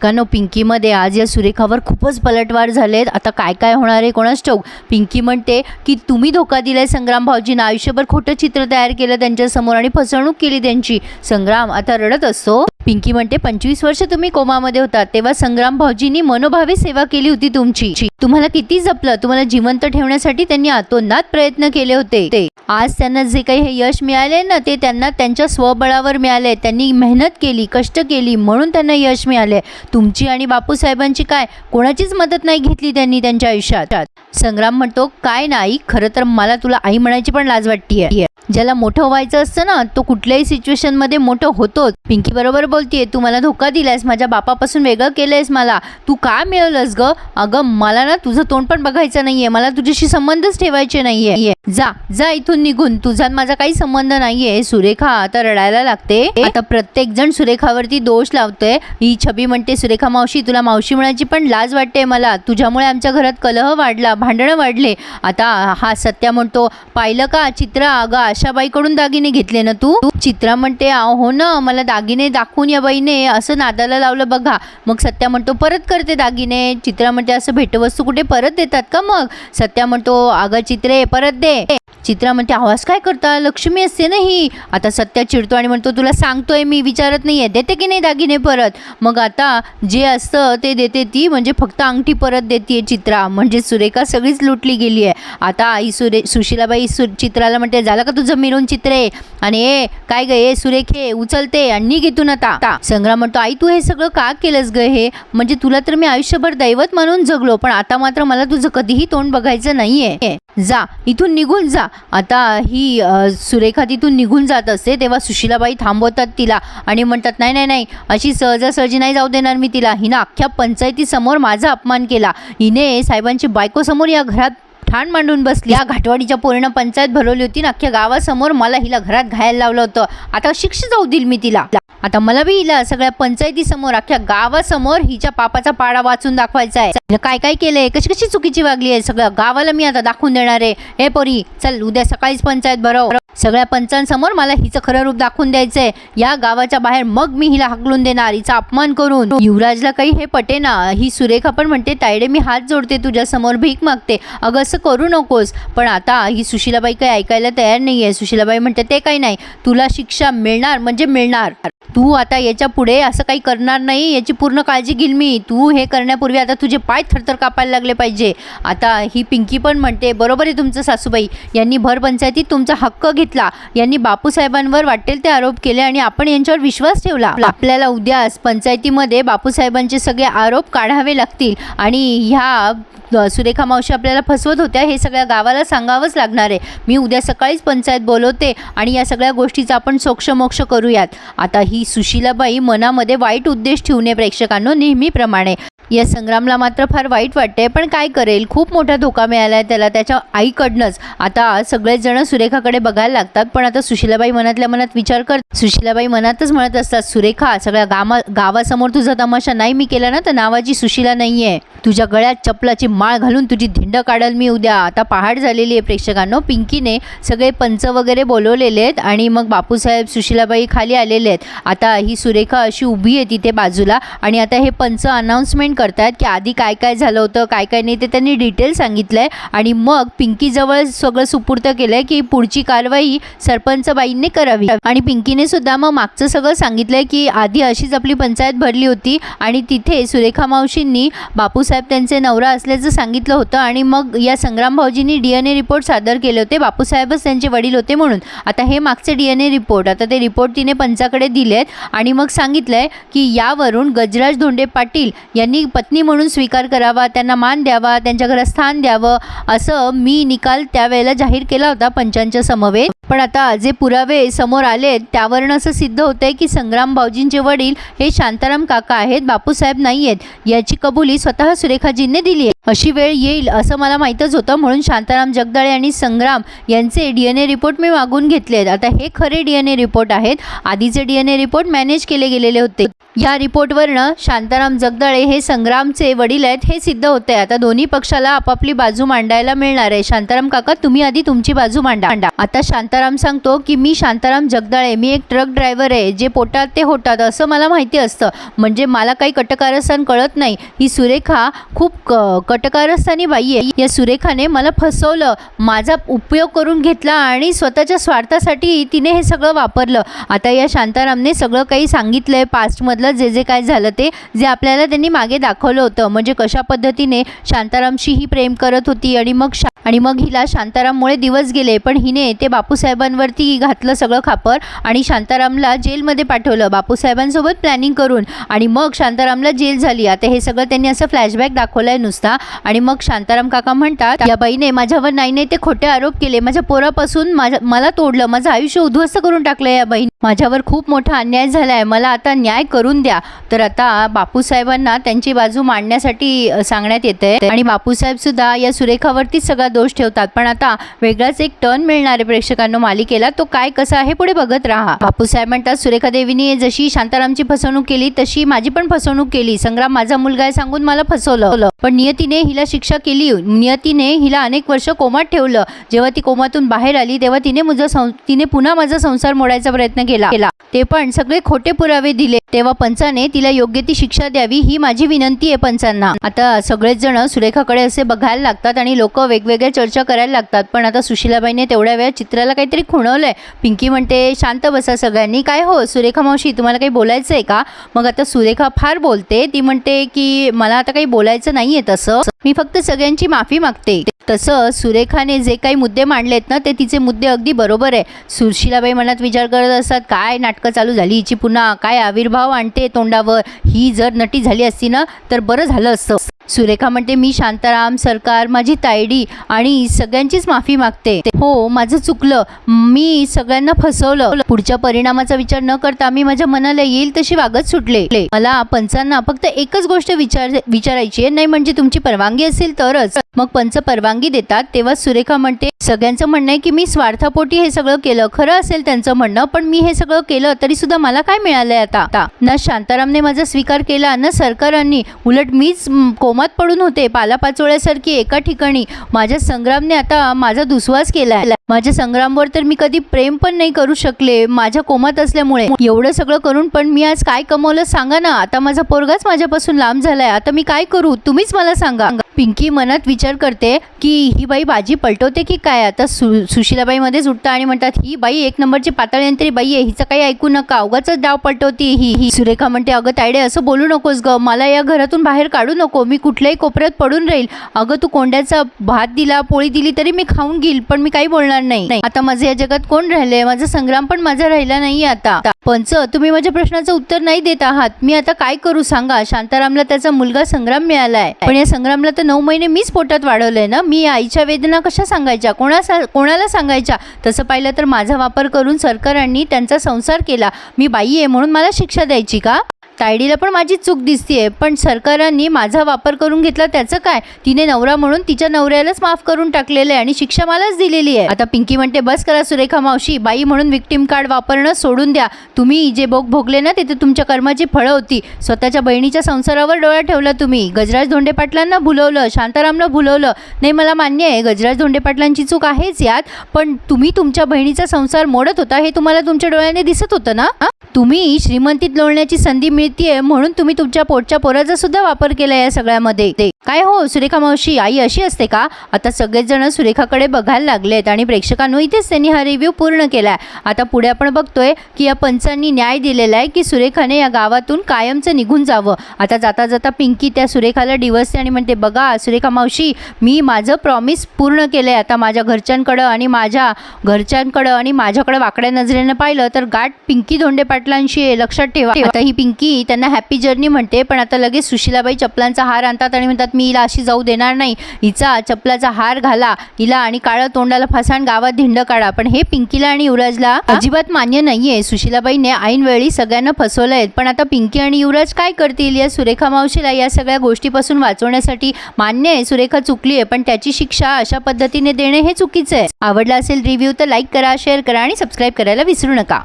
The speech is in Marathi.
प्रेक्षकांनो पिंकीमध्ये आज या सुरेखावर खूपच पलटवार झालेत. आता काय काय होणार आहे कोणाच ठाऊक? पिंकी म्हणते की तुम्ही धोका दिलाय संग्राम भाऊजींना. आयुष्यभर खोटं चित्र तयार केलं त्यांच्यासमोर आणि फसवणूक केली त्यांची. संग्राम आता रडत असतो. पिंकी म्हणते पंचवीस वर्ष तुम्ही कोमामध्ये होता. तेव्हा संग्राम भाऊजींनी मनोभावे सेवा केली होती तुमची. तुम्हाला किती जपलं तुम्हाला जिवंत ठेवण्यासाठी त्यांनी आतोनात प्रयत्न केले होते. ते आज त्यांना जे काही हे यश मिळाले ना ते त्यांना त्यांच्या स्वबळावर मिळाले त्यांनी मेहनत केली कष्ट केली म्हणून त्यांना यश मिळाले. तुमची आणि बापूसाहेबांची काय? कोणाचीच मदत नाही घेतली त्यांनी त्यांच्या आयुष्यात. संग्राम म्हणतो काय नाही खरं तर मला तुला आई म्हणायची पण लाज वाटतीये. ज्याला मोठं व्हायचं असतं ना तो कुठल्याही सिच्युएशनमध्ये मोठं होतोच. पिंकी बरोबर बोलतीये तू मला धोका दिलायस माझ्या बापापासून वेगळं केलंयस मला. तू का मिळवलंस ग? अगं मला ना तुझं तोंड पण बघायचं नाहीये. मला तुझ्याशी संबंधच ठेवायचे नाहीये. जा जा इथून निघून. तुझा माझा काही संबंध नाहीये. सुरेखा आता रडायला लागते. आता प्रत्येक जण सुरेखावरती दोष लावतोय. ही छबी म्हणते सुरेखा मावशी तुला मावशी म्हणायची पण लाज वाटते मला. तुझ्यामुळे आमच्या घरात कलह वाढला भांडणं वाढले. आता हा सत्या म्हणतो पाहिलं का चित्र अगं आशाबाईकडून दागिने घेतले ना तू? तू चित्रा म्हणते "अहो, हो ना मला दागिने दाखवून या बाईने असं नादाला लावलं बघा. मग सत्या म्हणतो परत करते दागिने. चित्रा म्हणते असं भेटवस्तू कुठे परत देतात का मग? सत्या म्हणतो अगं चित्रे परत दे. चित्रा म्हणते आवाज काय करता? लक्ष्मी असते नाही आता सत्या चिडतो आणि म्हणतो तुला सांगतोय मी विचारत नाहीये. देते की नाही दागिने परत? मग आता जे असतं ते देते ती म्हणजे फक्त अंगठी परत देते चित्रा. म्हणजे सुरेखा सगळीच लुटली गेली आहे. आता आई सुरे सुशिलाबाई सु चित्राला म्हणते झालं का तुझं मिळून आहे आणि ए काय ग? ए सुरेखे उचलते आणि घेतून आता आता. संग्राम म्हणतो आई तू हे सगळं का केलंस ग हे? म्हणजे तुला तर मी आयुष्यभर दैवत मानून जगलो पण आता मात्र मला तुझं कधीही तोंड बघायचं नाहीये. जा इथून निघून जा. आता ही सुरेखा तिथून निघून जात असते तेव्हा सुशिलाबाई थांबवतात तिला आणि म्हणतात नाही नाही नाही अशी सहजासहजी नाही जाऊ देणार मी तिला. हिनं अख्ख्या पंचायतीसमोर माझा अपमान केला. हिने साहेबांची बायकोसमोर या घरात ठाण मांडून बसली. या घाटवाडीच्या पूर्ण पंचायत भरवली होती ना अख्ख्या गावासमोर मला हिला घरात घायला लावलं होतं. आता शिक्षा जाऊ देईल मी तिला. आता मला बी हिला सगळ्या पंचायतीसमोर अख्ख्या गावासमोर हिच्या पापाचा पाडा वाचून दाखवायचा आहे. काय काय केलंय? कशी कशी चुकीची वागली आहे? सगळ्या गावाला मी आता दाखवून देणार आहे. हे पोरी चल उद्या सकाळीच पंचायत भरव. सगळ्या पंचांसमोर मला हिचं खरं रूप दाखवून द्यायचंय. या गावाच्या बाहेर मग मी हिला हकलून देणार हिचा अपमान करून. युवराजला काही हे पटे ना ही सुरेखा पण म्हणते तायडे मी हात जोडते तुझ्या समोर भीक मागते. अगं असं करू नकोस. पण आता ही सुशीलाबाई काही ऐकायला तयार नाहीये. सुशीलाबाई म्हणते ते काही नाही. तुला शिक्षा मिळणार म्हणजे मिळणार. तू आता याच्यापुढे असं काही करणार नाही याची पूर्ण काळजी घेईल मी. तू हे करण्यापूर्वी आता तुझे पाय थरथर कापायला लागले पाहिजे. आता ही पिंकी पण म्हणते बरोबर आहे तुमचं सासूबाई. यांनी भर पंचायतीत तुमचा हक्क घेतला. यांनी बापूसाहेबांवर वाटेल ते आरोप केले आणि आपण यांच्यावर विश्वास ठेवला. आपल्याला उद्यास पंचायतीमध्ये बापूसाहेबांचे सगळे आरोप काढावे लागतील आणि ह्या सुरेखा मावशी आपल्याला फसवत होत्या हे सगळ्या गावाला सांगावंच लागणार आहे. मी उद्या सकाळीच पंचायत बोलवते आणि या सगळ्या गोष्टीचा आपण सोक्षमोक्ष करूयात. आता ही सुशीलाबाई मनामध्ये वाईट उद्देश ठेवणे नये प्रेक्षकांनो नेहमीप्रमाणे या संग्रामला मात्र फार वाईट वाटते पण काय करेल? खूप मोठा धोका मिळाला आहे त्याला त्याच्या आईकडनंच. आता सगळेच जण सुरेखाकडे बघायला लागतात पण आता सुशीलाबाई मनातल्या मनात विचार कर. सुशीलाबाई मनातच म्हणत असतात सुरेखा सगळ्या गामा गावासमोर तुझा तमाशा नाही मी केला ना तर नावाची सुशीला नाही आहे तुझ्या गळ्यात चपलाची माळ घालून तुझी धिंड काढल मी उद्या. आता पहाट झालेली आहे प्रेक्षकांनो पिंकीने सगळे पंच वगैरे बोलवलेले आहेत आणि मग बापूसाहेब सुशीलाबाई खाली आलेले आहेत. आता ही सुरेखा अशी उभी आहे तिथे बाजूला आणि आता हे पंच अनाऊन्समेंट करतात की आधी काय काय झालं होतं काय काय नाही ते त्यांनी डिटेल सांगितलं आहे आणि मग पिंकीजवळ सगळं सुपूर्त केलं आहे की पुढची कारवाई सरपंचबाईंनी करावी. आणि पिंकीने सुद्धा मग मागचं सगळं सांगितलं आहे की आधी अशीच आपली पंचायत भरली होती आणि तिथे सुरेखा मावशींनी बापूसाहेब त्यांचे नवरा असल्याचं सांगितलं होतं आणि मग या संग्राम भाऊजींनी डी एन ए रिपोर्ट सादर केले होते. बापूसाहेबच त्यांचे वडील होते म्हणून. आता हे मागचे डी एन ए रिपोर्ट आता ते रिपोर्ट तिने पंचाकडे दिले आहेत. आणि मग सांगितलं आहे की यावरून गजराज धोंडे पाटील यांनी पत्नी म्हणून स्वीकार करावा त्यांना मान द्यावा त्यांच्या घरात स्थान द्यावं असं मी निकाल त्यावेळेला जाहीर केला होता पंचांच्या समवेत. पण आता जे पुरावे समोर आलेत त्यावरून असं सिद्ध होतंय की संग्राम भाऊजींचे वडील हे शांताराम काका आहेत बापूसाहेब नाही आहेत याची कबुली स्वतः सुरेखाजींनी दिली आहे. अशी वेळ येईल असं मला माहीतच होतं. म्हणून शांताराम जगदाळे आणि संग्राम यांचे डी एन ए रिपोर्ट मी मागून घेतले आहेत आता हे खरे डी एन ए रिपोर्ट आहेत. आधीचे D N A report manage केले गेलेले होते. या रिपोर्टवरनं शांताराम जगदाळे हे संग्रामचे वडील आहेत हे सिद्ध होते आता दोन्ही पक्षाला आपापली बाजू मांडायला मिळणार आहे. शांताराम काका तुम्ही आधी तुमची बाजू मांडा. आता शांताराम सांगतो की मी शांताराम जगदाळे मी एक ट्रक ड्रायव्हर आहे. जे पोटात ते होतात. असं मला माहिती असतं. म्हणजे मला काही कटकारस्थान कळत नाही. ही सुरेखा खूप क कटकारस्थानी बाई आहे. या सुरेखाने मला फसवलं. माझा उपयोग करून घेतला आणि स्वतःच्या स्वार्थासाठी तिने हे सगळं वापरलं. आता या शांतारामने सगळं काही सांगितलं आहे पास्टमधलं जे जे काय झालं ते जे आपल्याला त्यांनी मागे दाखवलं होतं. म्हणजे कशा पद्धतीने शांतारामशी ही प्रेम करत होती आणि मग शा आणि मग हिला शांताराममुळे दिवस गेले पण हिने ते बापूसाहेबांवरती घातलं सगळं खापर आणि शांतारामला जेलमध्ये पाठवलं. बापूसाहेबांसोबत प्लॅनिंग करून आणि मग शांतारामला जेल झाली. आता हे सगळं त्यांनी असं फ्लॅशबॅक दाखवलं आहे नुसता. आणि मग शांताराम काका म्हणतात या बाईने माझ्यावर नाही नाही ते खोटे आरोप केले. माझ्या पोरापासून माझ्या मला तोडलं. माझं आयुष्य उद्ध्वस्त करून टाकलं या बाईने. माझ्यावर खूप मोठा अन्याय झाला आहे मला आता न्याय करून द्या. तर आता बापूसाहेबांना त्यांची बाजू मांडण्यासाठी सांगण्यात येते आणि बापूसाहेब सुद्धा या सुरेखावरतीच सगळा दोष ठेवतात. पण आता वेगळाच एक टर्न मिळणारे प्रेक्षकांना मालिकेला. तो काय कसा आहे पुढे बघत राहा. बापूसाहेब म्हणतात सुरेखा देवीने जशी शांतारामची फसवणूक केली तशी माझी पण फसवणूक केली. संग्राम माझा मुलगा आहे सांगून मला फसवलं. पण नियतीने हिला शिक्षा केली. नियतीने हिला अनेक वर्ष कोमात ठेवलं. जेव्हा ती कोमातून बाहेर आली तेव्हा तिने तिने पुन्हा माझा संसार मोडायचा प्रयत्न केला केला. ते पण सगळे खोटे पुरावे दिले. तेव्हा पंचाने तिला योग्य ती शिक्षा द्यावी ही माझी विनंती आहे पंचांना. आता सगळेच जण सुरेखाकडे असे बघायला लागतात आणि लोक वेगवेगळ्या चर्चा करायला लागतात. पण आता सुशिलाबाईने तेवढ्या वेळा चित्राला काहीतरी खुणवलंय. पिंकी म्हणते शांत बसा सगळ्यांनी. काय हो सुरेखा मावशी तुम्हाला काही बोलायचं आहे का? मग आता सुरेखा फार बोलते. ती म्हणते की मला आता काही बोलायचं नाही आहे तसं. मी फक्त सगळ्यांची माफी मागते. तसं सुरेखाने जे काही मुद्दे मांडलेत ना ते तिचे मुद्दे अगदी बरोबर आहे. सुशिलाबाई मनात विचार करत असतात काय नाटकं चालू झाली हिची पुन्हा? काय आविर्भाव आणते तोंडावर? ही जर नटी झाली असती ना तर बरं झालं असतं. सुरेखा म्हणते मी शांताराम सरकार माझी तायडी आणि सगळ्यांचीच माफी मागते. हो माझं चुकलं. मी सगळ्यांना फसवलं. पुढच्या परिणामाचा विचार न करता मी माझ्या मनाला येईल तशी वागत सुटले. मला पंचांना फक्त एकच गोष्ट विचार विचारायची आहे. नाही म्हणजे तुमची परवानगी असेल तरच. मग पंच परवानगी देतात तेव्हा सुरेखा म्हणते सगळ्यांचं म्हणणं आहे की मी स्वार्थापोटी हे सगळं केलं. खरं असेल त्यांचं म्हणणं पण मी हे सगळं केलं तरी सुद्धा मला काय मिळालंय आता? ना शांतारामने माझा स्वीकार केला ना सरकारांनी. उलट मीच कोमात पडून होते पालापाचोळ्यासारखी एका ठिकाणी. माझ्या संग्रामने आता माझा दुस्वास केलाय. माझ्या संग्रामवर तर मी कधी प्रेम पण नाही करू शकले माझ्या कोमात असल्यामुळे. एवढं सगळं करून पण मी आज काय कमवलं सांगा ना. आता माझा पोरगाच माझ्यापासून लांब झालाय. आता मी काय करू? तुम्हीच मला सांगा. पिंकी मनात विचार करते की ही बाई बाजी पलटवते की काय? आता सु सुशिलाबाईमध्येच उठतं आणि म्हणतात ही बाई एक नंबरची पातळयंत्री बाई आहे हिचं काही ऐकू नका उगाच डाव पलटवती ही ही. सुरेखा म्हणते अगं तायडे असं बोलू नकोस ग मला या घरातून बाहेर काढू नको मी कुठल्याही कोपऱ्यात पडून राहील. अगं तू कोंड्याचा भात दिला पोळी दिली तरी मी खाऊन घेईल पण मी काही बोलणार नाही. आता माझं या जगात कोण राहिले माझा संग्राम पण माझा राहिला नाही आता. पंच तुम्ही माझ्या प्रश्नाचं उत्तर नाही देत आहात. मी आता काय करू सांगा? शांतारामला त्याचा मुलगा संग्राम मिळालाय. पण या संग्रामला तर नऊ महिने मीच पोट वाढवलं आहे ना मी आईच्या वेदना कशा सांगायच्या? कोणा कोणाला सांगायच्या? तसं पाहिलं तर माझा वापर करून सरकारांनी त्यांचा संसार केला. मी बाई आहे म्हणून मला शिक्षा द्यायची का? तायडीला पण माझी चूक दिसतीये. पण सरकारांनी माझा वापर करून घेतला त्याचं काय? तिने नवरा म्हणून तिच्या नवऱ्यालाच माफ करून टाकलेलं आहे आणि शिक्षा मलाच दिलेली आहे. आता पिंकी म्हणते बस करा सुरेखा मावशी बाई म्हणून विक्टीम कार्ड वापरणं सोडून द्या. तुम्ही जे भोग भोगले ना तिथे तुमच्या कर्माची फळं होती. स्वतःच्या बहिणीच्या संसारावर डोळा ठेवला तुम्ही. गजराज धोंडे पाटलांना भुलवलं शांतारामला भुलवलं. नाही मला मान्य आहे गजराज धोंडे पाटलांची चूक आहेच यात. पण तुम्ही तुमच्या बहिणीचा संसार मोडत होता हे तुम्हाला तुमच्या डोळ्याने दिसत होतं ना? तुम्ही श्रीमंतीत लोळण्याची संधी मिळतीये म्हणून तुम्ही तुमच्या पोटच्या पोराचा सुद्धा वापर केला या सगळ्यामध्ये. ते काय हो सुरेखा मावशी आई अशी असते का? आता सगळेच जण सुरेखाकडे बघायला लागलेत आणि प्रेक्षकांनो इथेच त्यांनी हा रिव्ह्यू पूर्ण केला आहे आता पुढे आपण बघतोय की या पंचांनी न्याय दिलेला आहे की सुरेखाने या गावातून कायमचं निघून जावं. आता जाता जाता पिंकी त्या सुरेखाला डिवसते आणि म्हणते बघा सुरेखा मावशी मी माझं प्रॉमिस पूर्ण केलंय. आता माझ्या घरच्यांकडं आणि माझ्या घरच्यांकडं आणि माझ्याकडे वाकड्या नजरेनं पाहिलं तर गाठ पिंकी धोंडे पाटलांशी आहे. लक्षात ठेवा. आता ही पिंकी त्यांना हॅपी जर्नी म्हणते पण आता लगेच सुशिलाबाई चपलांचा हार आणतात आणि म्हणतात मी हिला अशी जाऊ देणार नाही. हिचा चपलाचा हार घाला. हिला आणि काळं तोंडाला फासाण गावात धिंड काढा. पण हे पिंकीला आणि युवराजला अजिबात मान्य नाहीये. सुशीलाबाईने ऐनवेळी सगळ्यांना फसवलंय पण आता पिंकी आणि युवराज काय करतील? या सुरेखा मावशीला या सगळ्या गोष्टीपासून वाचवण्यासाठी मान्य आहे. सुरेखा चुकली आहे. पण त्याची शिक्षा अशा पद्धतीने देणे हे चुकीचं आहे. आवडला असेल रिव्ह्यू तर लाईक करा शेअर करा आणि सबस्क्राईब करायला विसरू नका.